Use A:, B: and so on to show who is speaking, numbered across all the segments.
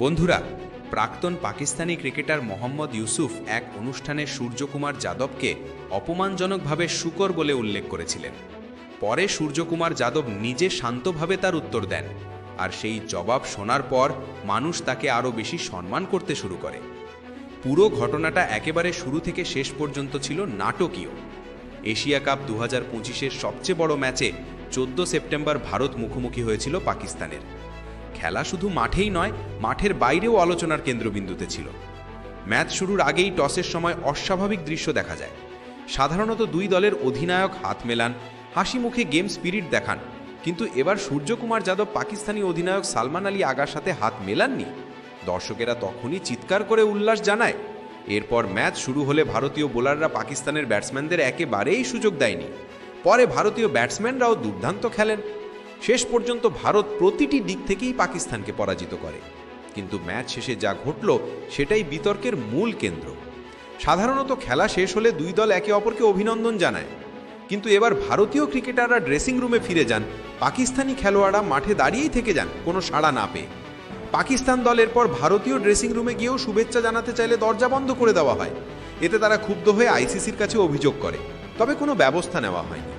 A: বন্ধুরা, প্রাক্তন পাকিস্তানি ক্রিকেটার মোহাম্মদ ইউসুফ এক অনুষ্ঠানে সূর্যকুমার যাদবকে অপমানজনকভাবে শুকর বলে উল্লেখ করেছিলেন। পরে সূর্যকুমার যাদব নিজে শান্তভাবে তার উত্তর দেন আর সেই জবাব শোনার পর মানুষ তাকে আরও বেশি সম্মান করতে শুরু করে। পুরো ঘটনাটা একেবারে শুরু থেকে শেষ পর্যন্ত ছিল নাটকীয়। এশিয়া কাপ দু হাজার সবচেয়ে বড় ম্যাচে চোদ্দ সেপ্টেম্বর ভারত মুখোমুখি হয়েছিল পাকিস্তানের। খেলা শুধু মাঠেই নয়, মাঠের বাইরেও আলোচনার কেন্দ্রবিন্দুতে ছিল। ম্যাচ শুরুর আগেই টসের সময় অস্বাভাবিক দৃশ্য দেখা যায়। সাধারণত দুই দলের অধিনায়ক হাত মেলান, হাসি মুখে গেম স্পিরিট দেখান, কিন্তু এবার সূর্যকুমার যাদব পাকিস্তানি অধিনায়ক সালমান আলী আগার সাথে হাত মেলাননি। দর্শকেরা তখনই চিৎকার করে উল্লাস জানায়। এরপর ম্যাচ শুরু হলে ভারতীয় বোলাররা পাকিস্তানের ব্যাটসম্যানদের একেবারেই সুযোগ দেয়নি। পরে ভারতীয় ব্যাটসম্যানরাও দুর্দান্ত খেলেন। শেষ পর্যন্ত ভারত প্রতিটি দিক থেকেই পাকিস্তানকে পরাজিত করে। কিন্তু ম্যাচ শেষে যা ঘটল, সেটাই বিতর্কের মূল কেন্দ্র। সাধারণত খেলা শেষ হলে দুই দল একে অপরকে অভিনন্দন জানায়। কিন্তু এবার ভারতীয় ক্রিকেটাররা ড্রেসিং রুমে ফিরে যান। পাকিস্তানি খেলোয়াড়রা মাঠে দাঁড়িয়েই থেকে যান, কোনো সাড়া না পেয়ে। পাকিস্তান দলের পর ভারতীয় ড্রেসিং রুমে গিয়েও শুভেচ্ছা জানাতে চাইলে দরজা বন্ধ করে দেওয়া হয়। এতে তারা ক্ষুব্ধ হয়ে আইসিসির কাছে অভিযোগ করে। তবে কোনো ব্যবস্থা নেওয়া হয়নি।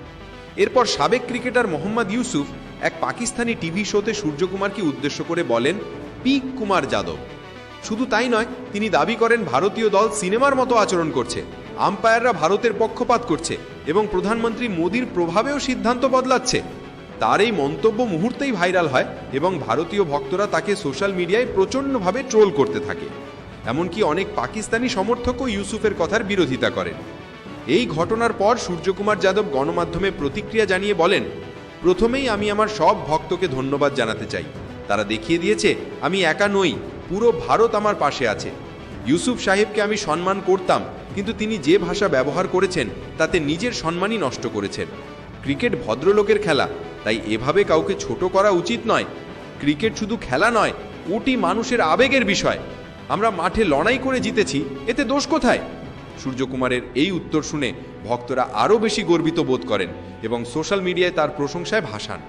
A: এরপর সাবেক ক্রিকেটার মোহাম্মদ ইউসুফ এক পাকিস্তানি টিভি শোতে সূর্যকুমারকে উদ্দেশ্য করে বলেন, পিক কুমার যাদব। শুধু তাই নয়, তিনি দাবি করেন, ভারতীয় দল সিনেমার মতো আচরণ করছে, আম্পায়াররা ভারতের পক্ষপাত করছে এবং প্রধানমন্ত্রী মোদীর প্রভাবেও সিদ্ধান্ত বদলাচ্ছে। তার এই মন্তব্য মুহূর্তেই ভাইরাল হয় এবং ভারতীয় ভক্তরা তাকে সোশ্যাল মিডিয়ায় প্রচণ্ডভাবে ট্রোল করতে থাকে। এমনকি অনেক পাকিস্তানি সমর্থকও ইউসুফের কথার বিরোধিতা করেন। এই ঘটনার পর সূর্যকুমার যাদব গণমাধ্যমে প্রতিক্রিয়া জানিয়ে বলেন প্রথমেই আমি আমার সব ভক্তকে ধন্যবাদ জানাতে চাই। তারা দেখিয়ে দিয়েছে, আমি একা নই, পুরো ভারত আমার পাশে আছে। ইউসুফ সাহেবকে আমি সম্মান করতাম, কিন্তু তিনি যে ভাষা ব্যবহার করেছেন, তাতে নিজের সম্মানই নষ্ট করেছেন। ক্রিকেট ভদ্রলোকের খেলা, তাই এভাবে কাউকে ছোট করা উচিত নয়। ক্রিকেট শুধু খেলা নয়, ওটি মানুষের আবেগের বিষয়। আমরা মাঠে লড়াই করে জিতেছি, এতে দোষ কোথায়? সূর্যকুমারের এই উত্তর শুনে ভক্তরা আরও বেশি গর্বিত বোধ করেন এবং সোশ্যাল মিডিয়ায় তার প্রশংসায় ভাসান।